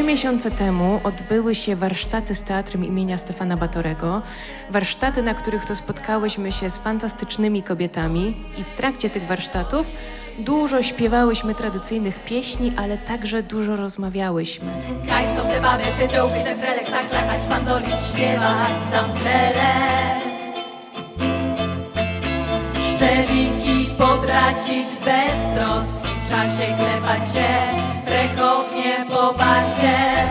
miesiące temu odbyły się warsztaty z teatrem imienia Stefana Batorego. Warsztaty, na których to spotkałyśmy się z fantastycznymi kobietami i w trakcie tych warsztatów dużo śpiewałyśmy tradycyjnych pieśni, ale także dużo rozmawiałyśmy. Kaj są te baby, te dziołki, te frelek zaklepać, fanzolić, śpiewać samplele. Szczeliki potracić bez troski, czasie klepać się, frechownie po basie.